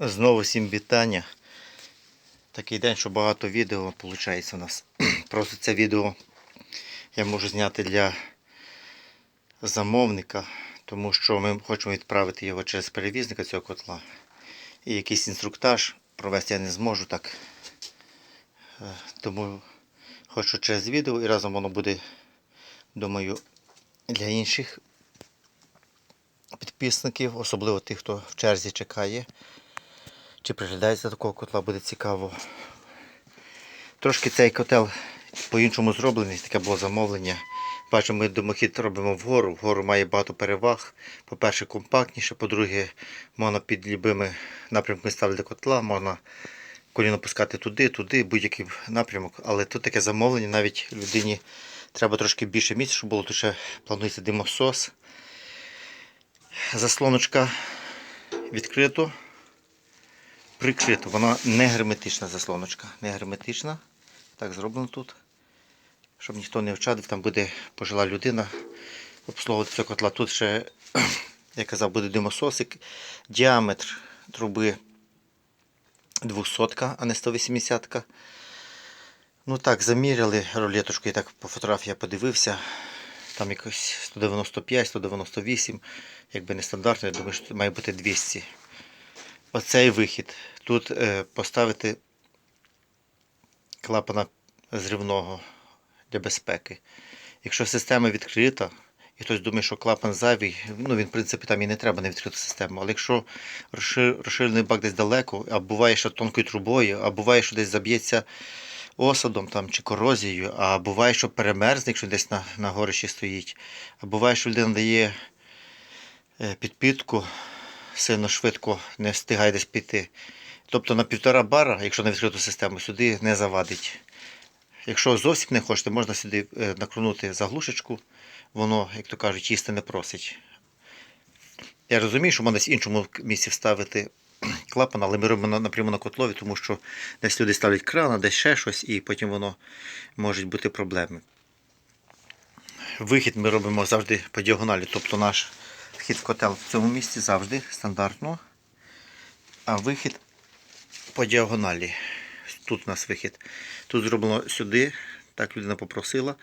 Знову всім вітання. Такий день, що багато відео виходить у нас. Просто це відео я можу зняти для замовника, тому що ми хочемо відправити його через перевізника цього котла. І якийсь інструктаж провести я не зможу так. Е, Тому хочу через відео і разом воно буде, думаю, для інших підписників, особливо тих, хто в черзі чекає. Чи приглядається такого котла, буде цікаво. Трошки цей котел по-іншому зроблений, таке було замовлення. Бачимо, ми домохід робимо вгору. Вгору має багато переваг. По-перше, компактніше, по-друге, можна під любими напрямками ставити котла, можна коліно пускати туди, туди, будь-який напрямок. Але тут таке замовлення, навіть людині треба трошки більше місця, щоб було тут ще планується димосос. Заслоночка відкрито прикрито. Вона не герметична заслоночка. Не герметична. Так зроблено тут. Щоб ніхто не вчадив, там буде пожила людина обслуговувати цього котла. Тут ще, як казав, буде димососик. Діаметр труби 200, а не 180. -ка. Ну так, заміряли рулеточку, я так по фотографії подивився. Там якось 195, 198, якби не стандартно, я думаю, що має бути 200 оцей вихід. Тут е, поставити клапана зривного для безпеки. Якщо система відкрита, і хтось думає, що клапан зайвий, ну він, в принципі, там і не треба на відкриту систему. Але якщо розшир- розширений бак десь далеко, а буває, що тонкою трубою, а буває, що десь заб'ється осадом там, чи корозією, а буває, що перемерзне, якщо десь на, на горищі стоїть, а буває, що людина дає е, підпітку, сильно швидко не встигає десь піти. Тобто на півтора бара, якщо на відкриту систему, сюди не завадить. Якщо зовсім не хочете, можна сюди е, накрунути заглушечку, воно, як то кажуть, їсти не просить. Я розумію, що можна десь в іншому місці вставити клапан, але ми робимо напряму на котлові, тому що десь люди ставлять крана, десь ще щось, і потім воно можуть бути проблеми. Вихід ми робимо завжди по діагоналі, тобто наш вхід в котел в цьому місці завжди стандартно, а вихід по діагоналі. Тут у нас вихід. Тут зроблено сюди, так людина попросила.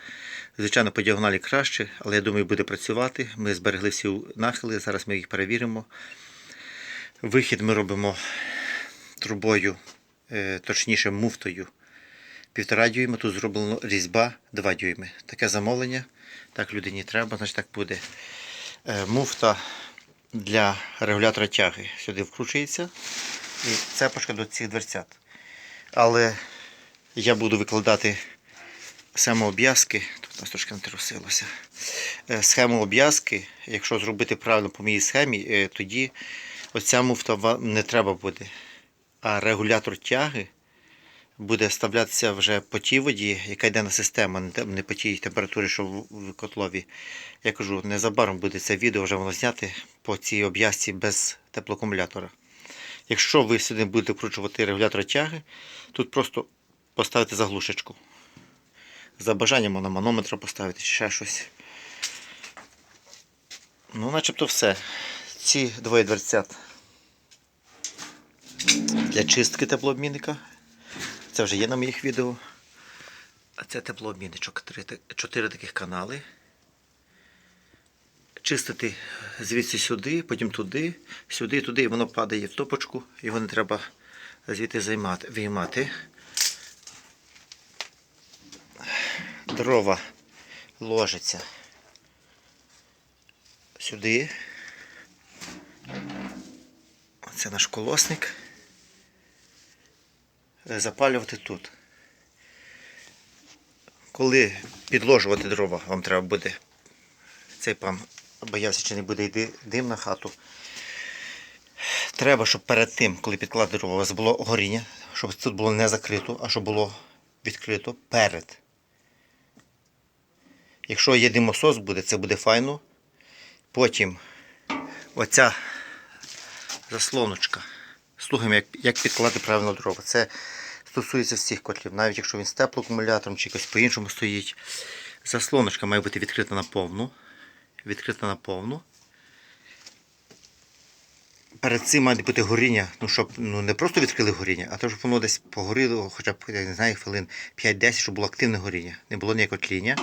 Звичайно, по діагоналі краще, але я думаю, буде працювати. Ми зберегли всі нахили, зараз ми їх перевіримо. Вихід ми робимо трубою, е, точніше муфтою. Півтора дюйма, тут зроблено різьба 2 дюйми. Таке замовлення. Так людині треба, значить так буде. Е, Муфта для регулятора тяги сюди вкручується. І цепочка до цих дверцят. Але я буду викладати схему обв'язки. Тут нас трошки натрусилося. Е, Схему обв'язки, якщо зробити правильно по моїй схемі, е, тоді оця муфта вам не треба буде. А регулятор тяги буде вставлятися вже по тій воді, яка йде на систему, не по тій температурі, що в котлові. Я кажу, незабаром буде це відео вже воно зняти по цій обв'язці без теплоакумулятора. Якщо ви сюди будете вкручувати регулятор тяги, тут просто поставити заглушечку. За бажанням можна манометр поставити чи ще щось. Ну, начебто все. Ці двоє дверцят для чистки теплообмінника. Це вже є на моїх відео. А це теплообмінничок. Чотири таких канали. Чистити звідси сюди, потім туди, сюди, туди, і воно падає в топочку, його не треба звідти займати, виймати. Дрова ложиться сюди. Це наш колосник. Е, Запалювати тут. Коли підложувати дрова, вам треба буде цей пан боявся, чи не буде йти дим на хату. Треба, щоб перед тим, коли підкладати дрова, у вас було горіння, щоб тут було не закрито, а щоб було відкрито перед. Якщо є димосос буде, це буде файно. Потім оця заслоночка. Слухаємо, як, як підкладати правильно дрова. Це стосується всіх котлів, навіть якщо він з теплоакумулятором чи якось по-іншому стоїть. Заслоночка має бути відкрита на повну. Відкрита на повну. перед цим має бути горіння, ну щоб ну, не просто відкрили горіння, а то, щоб воно десь погоріло, хоча б я не знаю, хвилин 5-10, щоб було активне горіння. Не було ніякого тління.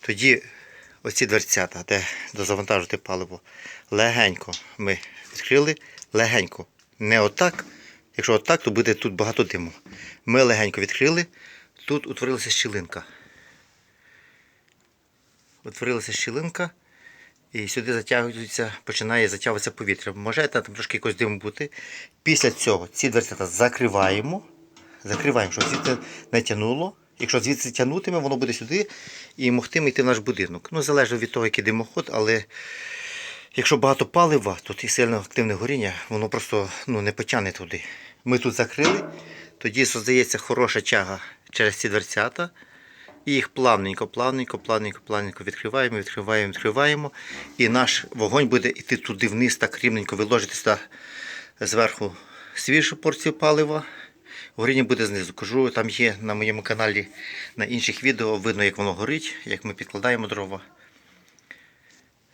Тоді оці дверцята, де дозавантажувати паливо, легенько ми відкрили, легенько. Не отак. Якщо отак, то буде тут багато диму. Ми легенько відкрили, тут утворилася щілинка. Утворилася щілинка. І сюди затягується, починає затягуватися повітря. Може там трошки якось дим бути. Після цього ці дверцята закриваємо. Закриваємо, щоб звідти не тянуло. Якщо звідси тягнутиме, воно буде сюди і могтиме йти в наш будинок. Ну, залежить від того, який димоход, але якщо багато палива, тут і сильно активне горіння, воно просто ну, не потягне туди. Ми тут закрили, тоді создається хороша тяга через ці дверцята. І їх плавненько, плавненько, плавненько, плавненько відкриваємо, відкриваємо, відкриваємо. І наш вогонь буде йти туди вниз, так рівненько виложити сюди зверху свіжу порцію палива. Горіння буде знизу. Кажу, там є на моєму каналі на інших відео, видно, як воно горить, як ми підкладаємо дрова.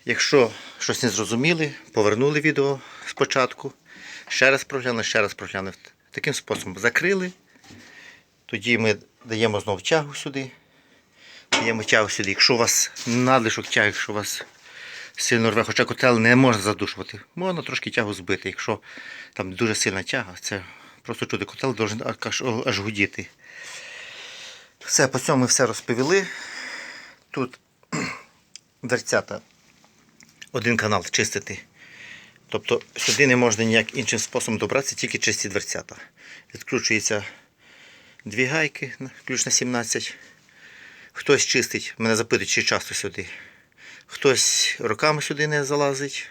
Якщо щось не зрозуміли, повернули відео спочатку, ще раз проглянули, ще раз проглянули. Таким способом закрили. Тоді ми даємо знову тягу сюди. Даємо тягу сюди. Якщо у вас надлишок тяги, якщо у вас сильно рве, хоча котел не можна задушувати, можна трошки тягу збити. Якщо там дуже сильна тяга, це просто чути, котел должен аж, аж гудіти. Все, по цьому ми все розповіли. Тут дверцята, один канал чистити. Тобто сюди не можна ніяк іншим способом добратися, тільки чисті дверцята. Відкручується дві гайки, ключ на 17. Хтось чистить, мене запитують, чи часто сюди. Хтось руками сюди не залазить,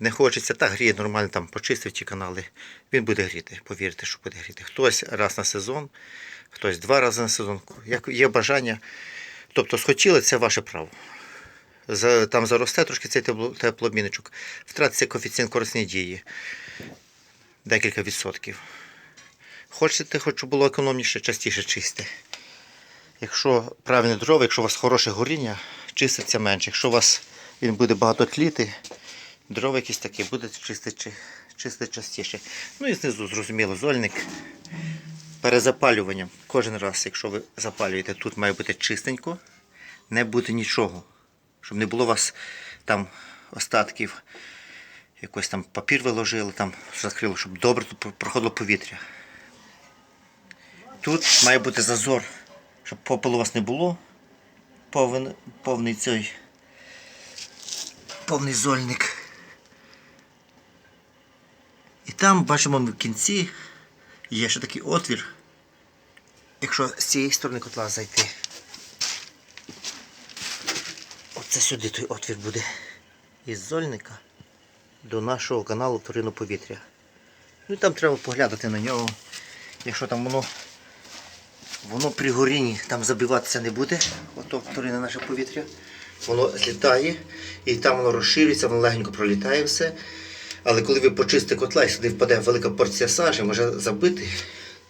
не хочеться, так гріє нормально, там почистив ті канали. Він буде гріти, повірте, що буде гріти. Хтось раз на сезон, хтось два рази на сезон. Як є бажання. Тобто схотіли, це ваше право. Там заросте трошки цей тепло- втратиться коефіцієнт корисної дії. Декілька відсотків. Хочете, хоч було економніше, частіше чисти. Якщо правильне дрова, якщо у вас хороше горіння, чиститься менше. Якщо у вас він буде багато тліти, дрова якісь такі, буде чистити, чистити частіше. Ну і знизу, зрозуміло, зольник. Перезапалюванням. Кожен раз, якщо ви запалюєте, тут має бути чистенько, не буде нічого. Щоб не було у вас там остатків, якось там папір виложили, там закрили, щоб добре проходило повітря. Тут має бути зазор, щоб попелу у вас не було. Повен, повний цей повний зольник. І там бачимо в кінці є ще такий отвір. Якщо з цієї сторони котла зайти. Оце сюди той отвір буде. Із зольника до нашого каналу Вторинного повітря. Ну і там треба поглядати на нього. Якщо там воно Воно при горінні там забиватися не буде, ото вторинне наше повітря. Воно злітає і там воно розширюється, воно легенько пролітає все. Але коли ви почистите котла і сюди впаде велика порція сажі, може забити,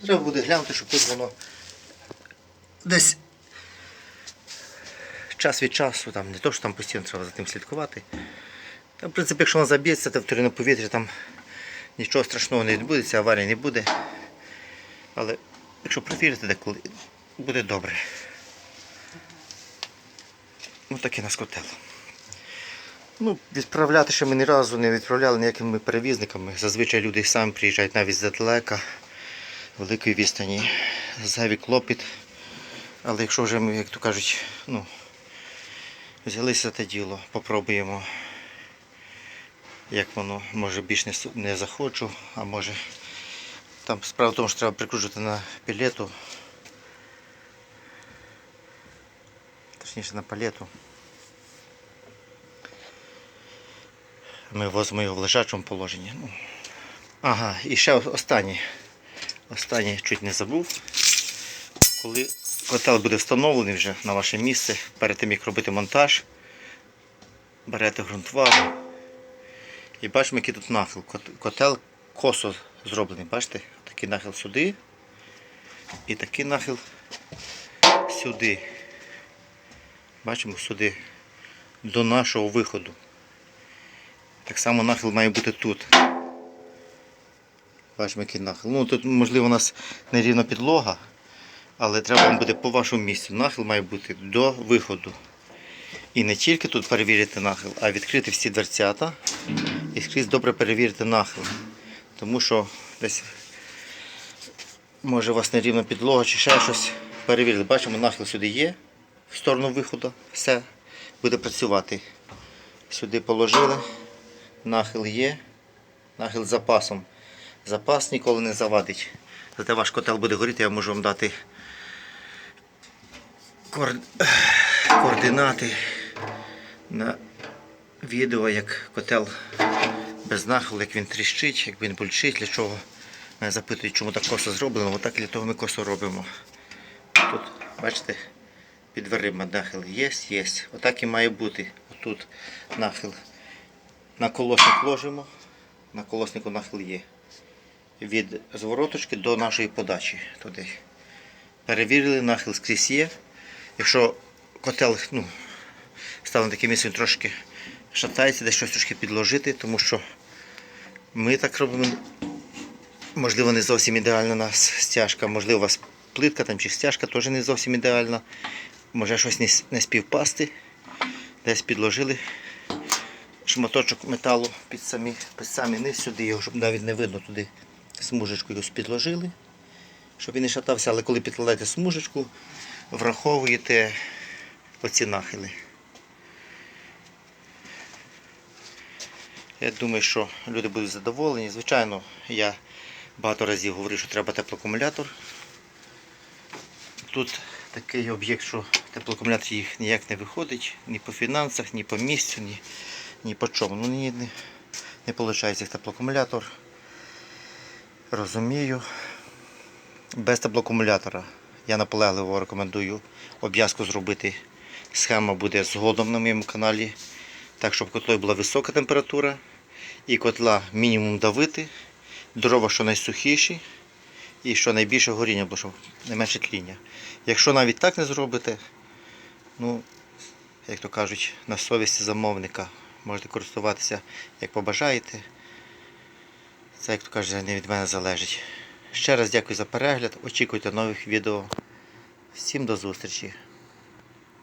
треба буде глянути, щоб тут воно десь час від часу, там, не то, що там постійно треба за тим слідкувати. Там, в принципі, якщо воно заб'ється, то вторинне повітря, там нічого страшного не відбудеться, аварії не буде. Але якщо провірити деколи, буде добре. Ну таке нас котел. Ну, відправляти ще ми ні разу не відправляли ніякими перевізниками. Зазвичай люди самі приїжджають навіть здалека, великої відстані, зайвий клопіт. Але якщо вже ми, як то кажуть, ну, взялися те діло, попробуємо, як воно, може більш не, не захочу, а може там справа в тому, що треба прикручувати на пілету. Точніше на палету. Ми возимо його в лежачому положенні. Ну. Ага, і ще останнє. Останнє чуть не забув. Коли котел буде встановлений вже на ваше місце, перед тим як робити монтаж, берете ґрунтвару і бачимо, який тут нахил. Котел косо зроблений, бачите? Такий нахил сюди і такий нахил сюди. Бачимо сюди до нашого виходу. Так само нахил має бути тут. Бачимо, який нахил. Ну тут, можливо, у нас нерівна підлога, але треба вам буде по вашому місцю. Нахил має бути до виходу. І не тільки тут перевірити нахил, а відкрити всі дверцята і скрізь добре перевірити нахил. Тому що десь може у вас нерівна підлога чи ще щось. Перевірити. Бачимо, нахил сюди є, в сторону виходу. Все буде працювати. Сюди положили, нахил є, нахил з запасом. Запас ніколи не завадить. Зате ваш котел буде горіти, я можу вам дати координати на відео, як котел без нахилу, як він тріщить, як він бульчить, для чого. Мене запитують, чому так косо зроблено, отак для того ми косо робимо. Тут, бачите, під дверима нахил є, є. Отак і має бути. Отут нахил. На колосник ложимо, на колоснику нахил є. Від звороточки до нашої подачі туди. Перевірили, нахил скрізь є. Якщо котел ну, став на таке місце, він трошки шатається, десь щось трошки підложити, тому що ми так робимо. Можливо, не зовсім ідеальна у нас стяжка, можливо, у вас плитка там чи стяжка теж не зовсім ідеальна. Може щось не, не співпасти. Десь підложили шматочок металу під самі, під самі низ сюди, його, щоб навіть не видно туди смужечкою підложили, щоб він не шатався, але коли підкладаєте смужечку, враховуєте оці нахили. Я думаю, що люди будуть задоволені. Звичайно, я багато разів говорив, що треба теплоакумулятор. Тут такий об'єкт, що теплоакумулятор їх ніяк не виходить, ні по фінансах, ні по місцю, ні, ні по чому. Ну, ні, не, не виходить теплоакумулятор. Розумію. Без теплоакумулятора я наполегливо рекомендую обв'язку зробити. Схема буде згодом на моєму каналі. Так, щоб в котлі була висока температура і котла мінімум давити, дрова що найсухіші і що найбільше горіння було, щоб не менше тління. Якщо навіть так не зробите, ну, як то кажуть, на совісті замовника можете користуватися як побажаєте. Це, як то кажуть, не від мене залежить. Ще раз дякую за перегляд. Очікуйте нових відео. Всім до зустрічі!